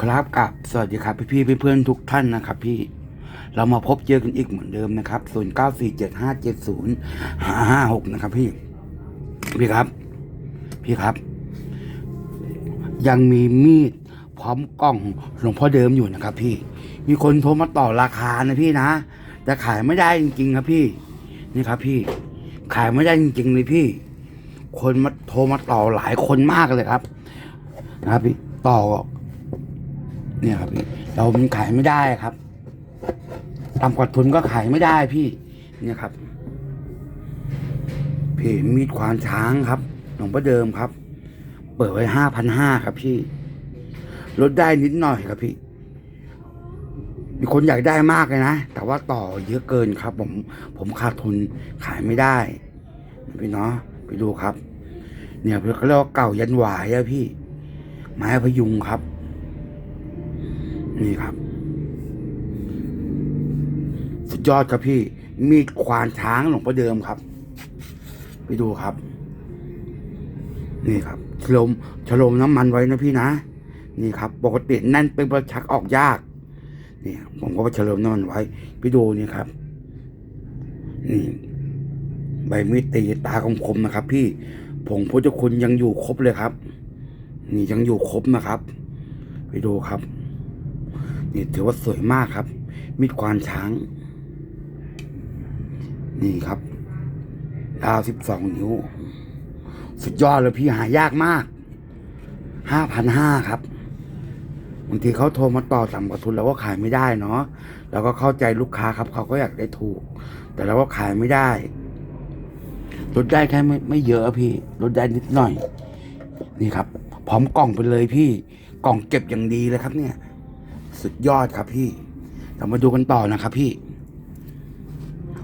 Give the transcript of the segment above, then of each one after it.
ครับกับสวัสดีครับพี่พี่ๆเพื่อนๆทุกท่านนะครับพี่เรามาพบเจอกันอีกเหมือนเดิมนะครับ0 9 4 7 5 7 0 5 5 6นะครับพี่ พี่ครับ พี่ครับ ยังมีมีดพร้อมกล้องหลวงพ่อเดิมอยู่นะครับ พี่ มีคนโทรมาต่อราคานะพี่นะ แต่ขายไม่ได้จริงๆครับพี่ นี่ครับ พี่ ขายไม่ได้จริงๆเลยพี่ คนมาโทรมาต่อหลายคนมากเลยครับ นะครับพี่ต่อ เนี่ยครับเรามันขายไม่ได้ครับต่ำกว่าทุนก็ขายไม่ได้พี่ เนี่ยครับเพี่มีดควานช้างครับหลวงพ่อเดิมครับ เปิดไว้ห้าพันห้าครับพี่ลดได้นิดหน่อยครับพี่ มีคนอยากได้มากเลยนะ แต่ว่าต่อเยอะเกินครับ ผม ผมขาดทุนขายไม่ได้ พี่เนาะไปดูครับ เนี่ยเขาเรียกว่าเก่ายันหวายอะพี่ ไม้พยุงครับ นี่ครับ สุดยอดครับพี่ มีดควานช้างหลวงพ่อเดิมครับ ไปดูครับ นี่ครับฉลมฉลมน้ำมันไว้นะพี่นะ นี่ครับ ปกตินั่นเป็นประชักออกยากนี่ผมก็เฉลิมน้ำมันไว้พี่ดูนี่ครับ นี่ ใบมีดตีตาคมๆนะครับ พี่ผงพุทธคุณยังอยู่ครบเลยครับ นี่ยังอยู่ครบนะครับ ไปดูครับ นี่ถือว่าสวยมากครับ มีดควานช้าง นี่ครับยาวสิบสองนิ้ว สุดยอดเลยพี่หายากมากห้าพันห้าครับบางทีเขาโทรมาต่อสั่งกว่าทุนเราก็ขายไม่ได้เนาะเราก็เข้าใจลูกค้าครับ เขาก็อยากได้ถูก แต่เราก็ขายไม่ได้ลดได้แค่ไม่ไม่เยอะพี่ลดได้นิดหน่อย นี่ครับ พร้อมกล่องไปเลยพี่ กล่องเก็บอย่างดีเลยครับเนี่ย สุดยอดครับพี่เรามาดูกันต่อนะครับพี่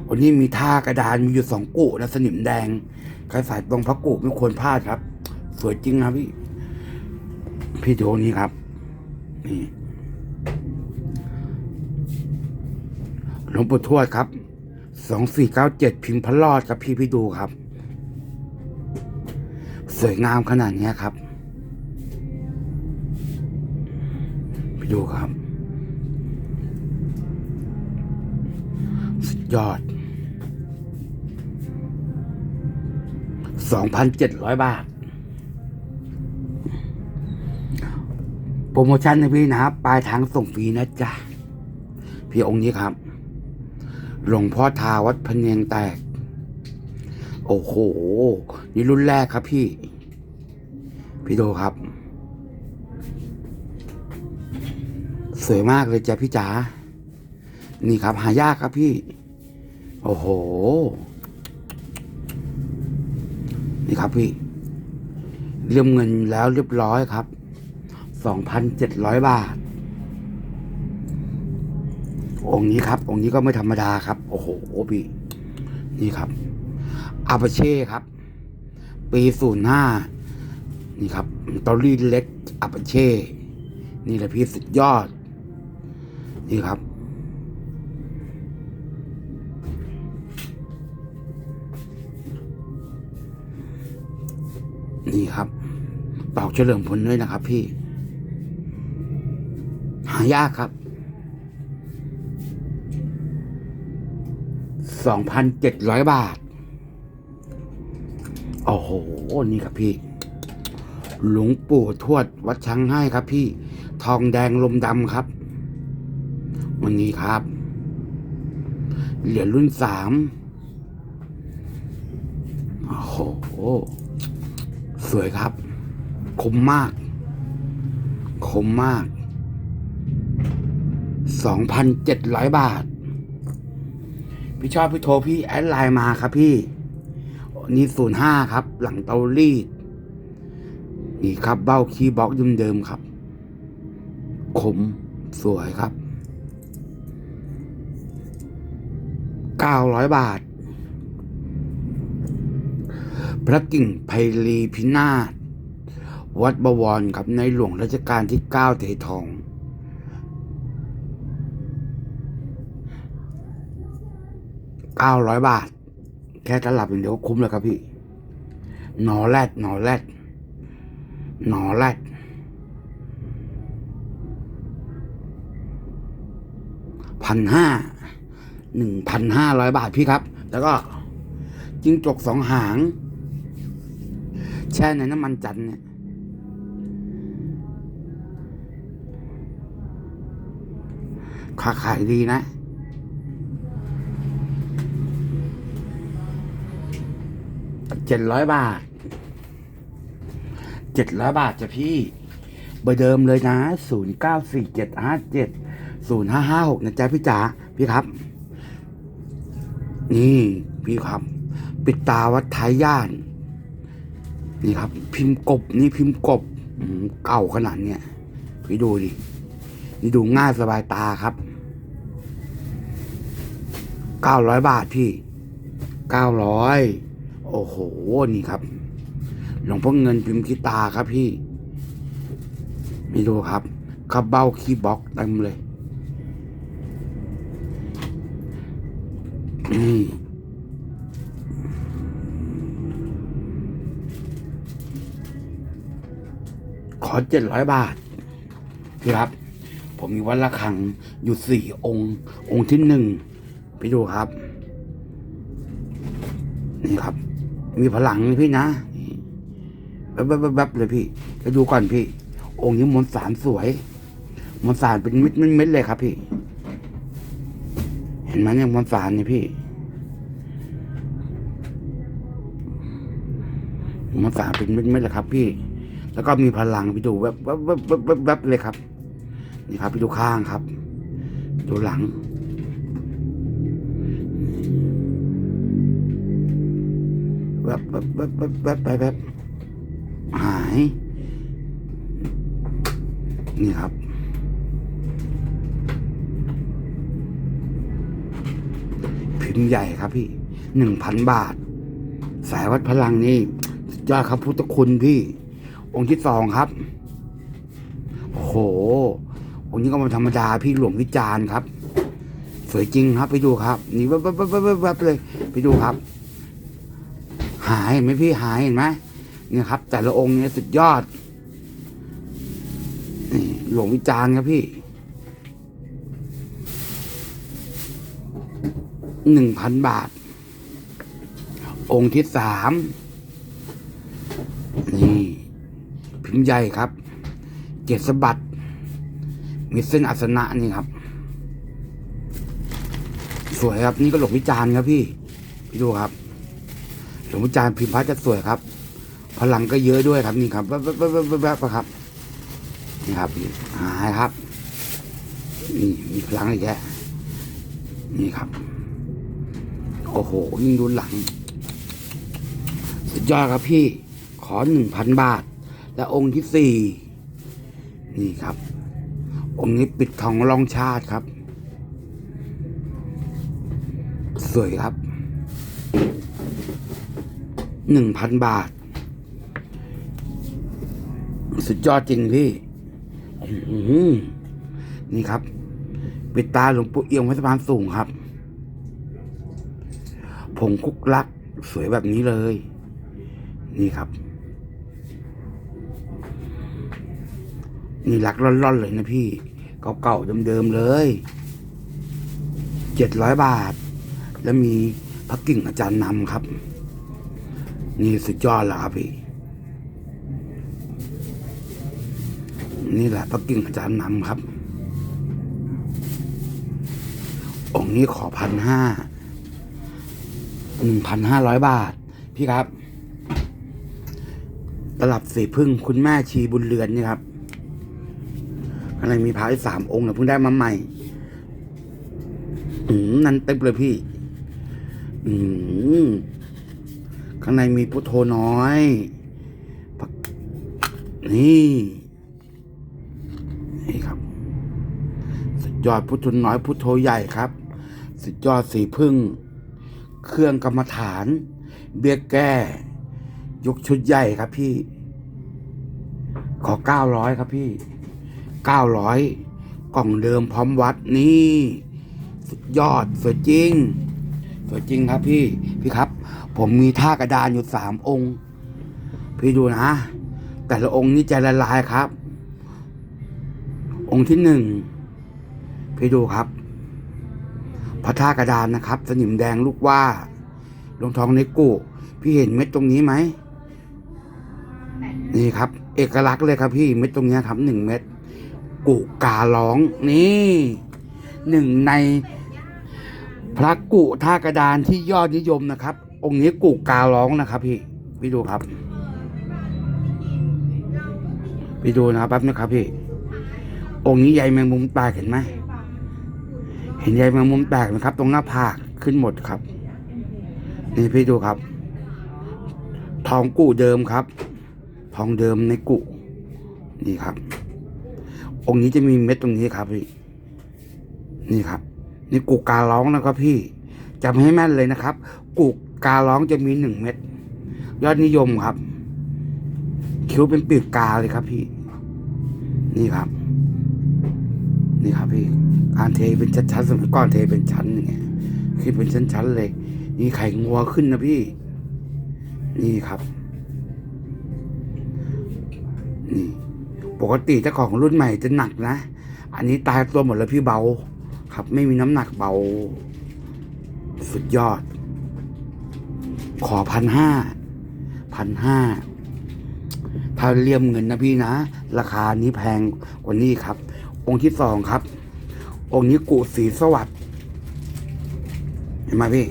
วันนี้มีท่ากระดานมีอยู่สองกุนะสนิมแดงใครสายตรงพระกุไม่ควรพลาดครับ สวยจริงครับพี่ พี่ดูนี้ครับ นี่หลวงปู่ทวดครับ สองสี่เก้าเจ็ดพิมพ์พระรอดครับพี่พี่ดูครับ สวยงามขนาดนี้ครับ พี่ดูครับ สุด ยอดสองพันเจ็ดร้อยบาท โปรโมชั่นนะพี่นะครับ ปลายทางส่งฟรีนะจ๊ะ พี่องค์นี้ครับ หลวงพ่อทาวัดพเนียงแตก โอ้โห นี่รุ่นแรกครับพี่ พี่ดูครับ สวยมากเลยจ้ะพี่จ๋านี่ครับ หายากครับพี่ โอ้โห นี่ครับพี่ เรื่องเงินแล้วเรียบร้อยครับ สองพันเจ็ดร้อยบาท องค์นี้ครับ องค์นี้ก็ไม่ธรรมดาครับ โอ้โหพี่ นี่ครับ อาปาเช่ครับ ปีศูนย์ห้า นี่ครับตอรี่เล็กอาปาเช่ นี่แหละพี่สุดยอด นี่ครับ นี่ครับตอกเฉลิมพลด้วยนะครับ พี่ หายากครับสองพันเจ็ดร้อยบาท โอ้โห นี่ครับพี่ หลวงปู่ทวดวัดช้างให้ครับพี่ ทองแดงลมดำครับ วันนี้ครับ เหรียญรุ่นสามโอ้โห สวยครับ คมมาก คมมากสองพันเจ็ดร้อยบาท พี่ชอบพี่โทรพี่แอดไลน์มาครับพี่ นี่ศูนย์ห้าครับ หลังเตารีด นี่ครับเบ้าคีย์บ็อกเดิมๆครับ คมสวยครับเก้าร้อยบาท พระกิ่งไพลีพินาศวัดบวรครับในหลวงรัชกาลที่เก้าเททองเก้าร้อยบาท แค่ตลับอย่างเดียวคุ้มแล้วครับพี่ หนอแรดหนอแรดหนอแรดพันห้าหนึ่งพันห้าร้อยบาทพี่ครับ แล้วก็จิ้งจกสองหาง แช่ในน้ำมันจันเนี่ยค้าขายดีนะ เจ็ดร้อยบาท เจ็ดร้อยบาทจ้ะพี่ เบอร์เดิมเลยนะศูนย์เก้าสี่เจ็ดห้าเจ็ดศูนย์ห้าห้าหกนะจ๊ะพี่จ๋า พี่ครับ นี่ พี่ครับ ปิดตาวัดท้ายย่าน นี่ครับ พิมพ์กบนี่พิมพ์กบเก่าขนาดเนี้ยพี่ดูดิ นี่ดูง่ายสบายตาครับเก้าร้อยบาทพี่เก้าร้อยโอ้โห นี่ครับ หลวงพ่อเงินพิมพ์กีตาครับพี่ไม่ดูครับคาเบ้าคีย์บ็อกเต็มเลยนี่ อเจ็ดร้อยบาทครับ ผมมีวัดละคังอยู่สี่องค์ องค์ที่หนึ่งไปดูครับ นี่ครับ มีพลังเลยพี่นะนี่แวบๆๆๆเลยพี่ไปดูก่อนพี่ องค์นี้มวลสารสวยมวลสารเป็นเม็ดเม็ดเลยครับ พี่ เห็นไหมเนี่ยมวลสารเนี่ยพี่มวลสารเป็นเม็ดเม็ดเลยครับ พี่ แล้วก็มีพลังไปดูแวบแวบแวบแวบแวบบเลยครับ นี่ครับไปดูข้างครับ ดูหลัง แวบแวบแวบแวบแวบไปแวบหาย นี่ครับพิมพ์ใหญ่ครับพี่หนึ่งพันบาท สายวัดพลังนี่ยอดครับพุทธคุณพี่ องค์ที่สองครับ โอ้โห องค์นี้ก็ไมาธรรมดาพี่หลวงวิจารณ์ครับ สวยจริงครับ ไปดูครับ นี่แวบแวบแบวบแบบเลย ไปดูครับ หายเห็นไหมพี่หายเห็นไหมเนี่ยครับ แต่ละองค์เนี่ยสุดยอดหลวงวิจารณ์ครับพี่หนึ่งพันบาท องค์ที่สามนี่ พิมพ์ใหญ่ครับ เจ็ดสะบัด มีเส้นอัสนะนี่ครับ สวยครับ นี่ก็หลวงวิจารณ์ครับพี่ พี่ดูครับ หลวงวิจารณ์พิมพ์พระจะสวยครับ พลังก็เยอะด้วยครับนี่ครับแวบแวบแวบแวบแวบแวบครับ นี่ครับหายครับ นี่มีพลังอีกแยะนี่ครับ โอ้โหยิ่งดูหลัง สุดยอดครับพี่ ขอหนึ่งพันบาท และองค์ที่สี่นี่ครับ องค์นี้ปิดทองรองชาติครับ สวยครับหนึ่งพันบาท สุดยอดจริงพี่นี่ครับ ปิดตาหลวงปู่เอี่ยมวัดสะพานสูงครับผงคุกลัก สวยแบบนี้เลย นี่ครับ นี่หลักล่อนๆเลยนะพี่ เก่าๆเดิมๆเลยเจ็ดร้อยบาท แล้วมีพักกิ่งอาจารย์นำครับ นี่สุดยอดล้วครับพี่ นี่แหละพักกิ่งอาจารย์นำครับ องค์นี้ขอพันห้าหนึ่งพันห้าร้อยบาท พี่ครับตลับสีพึ่งคุณแม่ชีบุญเรือนนี่ครับ ข้างในมีพระอีกสามองค์นะเพิ่งได้มาใหม่ อืมนั่นเต็มเลยพี่ อืมข้างในมีพุทโธน้อยนี่นี่ครับ สุดยอดพุทโธน้อยพุทโธใหญ่ครับ สุดยอดสีพึ่ง เครื่องกรรมฐาน เบี้ยแก้ ยกชุดใหญ่ครับพี่ ขอเก้าร้อยครับพี่ เก้าร้อยกล่องเดิมพร้อมวัดนี่สุดยอดสวยจริง สวยจริงครับพี่พี่ครับ ผมมีท่ากระดานอยู่สามองค์ พี่ดูนะ แต่ละองค์นี่ใจละลายครับ องค์ที่หนึ่งพี่ดูครับพระท่ากระดานนะครับ สนิมแดงลูกว่าลงทองในกุพี่เห็นเม็ดตรงนี้ไหมนี่ครับ เอกลักษณ์เลยครับพี่เม็ดตรงนี้ครับหนึ่งเม็ด กุการ้องนี่หนึ่งในพระกุท่ากระดานที่ยอดนิยมนะครับ องค์นี้กุการ้องนะครับพี่พี่ดูครับพี่ดูนะครับแป๊บนะครับพี่องค์นี้ใยแมงมุมแตกเห็นไหมเห็นใยแมงมุมแตกไหมครับ ตรงหน้าผากขึ้นหมดครับ นี่พี่ดูครับ ทองกุเดิมครับ ทองเดิมในกุนี่ครับ องค์นี้จะมีเม็ดตรงนี้ครับพี่ นี่ครับ นี่กุการ้องนะครับ พี่จำให้แม่นเลยนะครับกุการ้องจะมีหนึ่งเม็ดยอดนิยมครับ คิ้วเป็นปีกกาเลยครับ พี่ นี่ครับ นี่ครับพี่ การเทเป็นชั้นๆสมัยก่อนเทเป็นชั้นอย่างเงี้ยคือเป็นชั้นๆเลย นี่ไข่งัวขึ้นนะพี่ นี่ครับ นี่ ปกติเจ้าของรุ่นใหม่จะหนักนะ อันนี้ตายตัวหมดแล้วพี่เบา ครับ ไม่มีน้ำหนักเบา สุดยอด ขอพันห้าพันห้าถ้าเลี่ยมเงินนะพี่นะ ราคานี้แพงกว่านี้ครับ องค์ที่สองครับ องค์นี้กุสีสวัสด์เห็นไหมพี่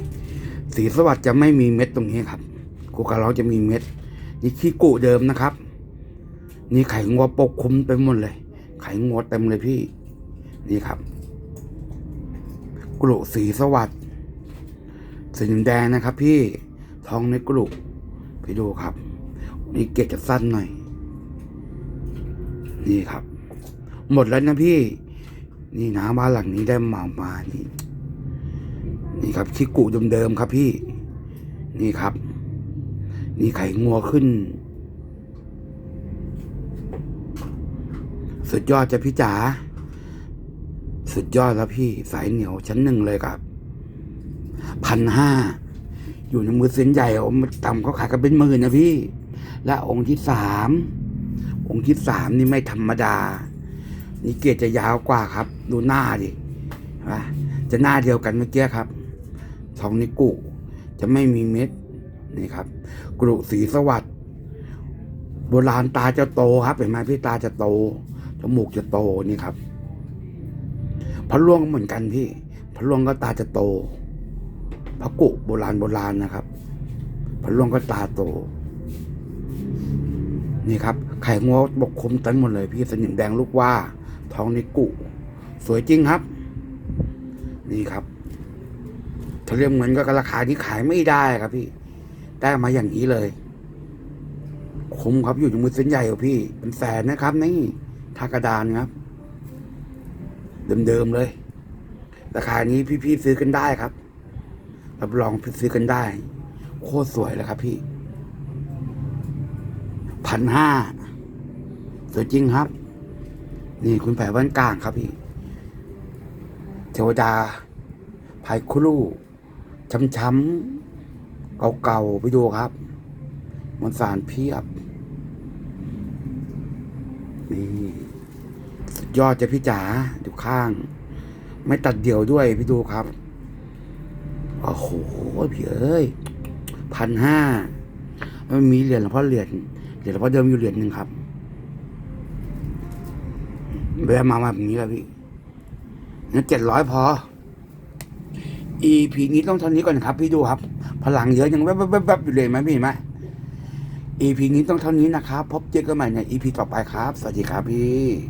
สีสวัสด์จะไม่มีเม็ดตรงนี้ครับกุกะเราจะมีเม็ด นี่ขี้กุเดิมนะครับ นี่ไข่งัวปกคลุมเต็มหมดเลย ไข่งัวเต็มเลยพี่ นี่ครับกลุสีสวัสด์สีแดงนะครับ พี่ทองในกลุพี่ดูครับนี่เกล็ดจะสั้นหน่อย นี่ครับ หมดแล้วนะพี่ นี่นะบ้านหลังนี้ได้เหมามานี่นี่ครับชิกุเดิมๆครับพี่ นี่ครับ นี่ไข่งัวขึ้น สุดยอดจ้ะพี่จ๋าสุดยอดแล้วพี่สายเหนียวชั้นหนึ่งเลยครับพันห้าอยู่ในมือเส้นใหญ่อมต่ำเขาขายกันเป็นหมื่นนะพี่ และองค์ที่สามองค์ที่สามนี่ไม่ธรรมดา นี่เกียรติจะยาวกว่าครับ ดูหน้าดิว่าจะหน้าเดียวกันเมื่อกี้ครับทองนิกุจะไม่มีเม็ดนี่ครับ กรุสีสวัสดิ์โบราณตาจะโตครับเห็นไหมพี่ตาจะโต จมูกจะโตนี่ครับพระล่วงก็เหมือนกันพี่พระล่วงก็ตาจะโตพระกุโบราณโบราณนะครับพระล่วงก็ตาโต นี่ครับ ไข่งัวบกคมเต็มหมดเลย พี่สนิมแดงลูกว่าทองในกุสวยจริงครับ นี่ครับถ้าเรียกเหมือนก็ราคานี้ขายไม่ได้ครับพี่ได้มาอย่างนี้เลยคุ้มครับอยู่ในมือเส้นใหญ่กว่าพี่เป็นแสนนะครับนี่ ทากระดานครับ เดิมๆเลย ราคานี้พี่ๆซื้อกันได้ครับ รับรองซื้อกันได้ โคตรสวยเลยครับพี่พันห้าสวยจริงครับ นี่คุณแผลบ้านกลางครับพี่ เทวดาภายครูช้ำๆเก่าๆไปดูครับ มันสารเพียบ นี่สุดยอดจะพี่จ๋าดูข้าง ไม่ตัดเดี่ยวด้วยพี่ดูครับโอ้โหพี่เอ้ยพันห้ามันมีเหรียญหลวงพ่อเหรียญเหรียญหลวงพ่อเดิมอยู่เหรียญหนึ่งครับแวะมาแบบนี้แล้วพี่งั้นเจ็ดร้อยพอ EP นี้ต้องเท่านี้ก่อนครับ พี่ดูครับ พลังเยอะยังแวบๆๆๆอยู่เลยไหมพี่เห็นไหม EP นี้ต้องเท่านี้นะครับ พบเจอกันใหม่ใน EP ต่อไปครับ สวัสดีครับพี่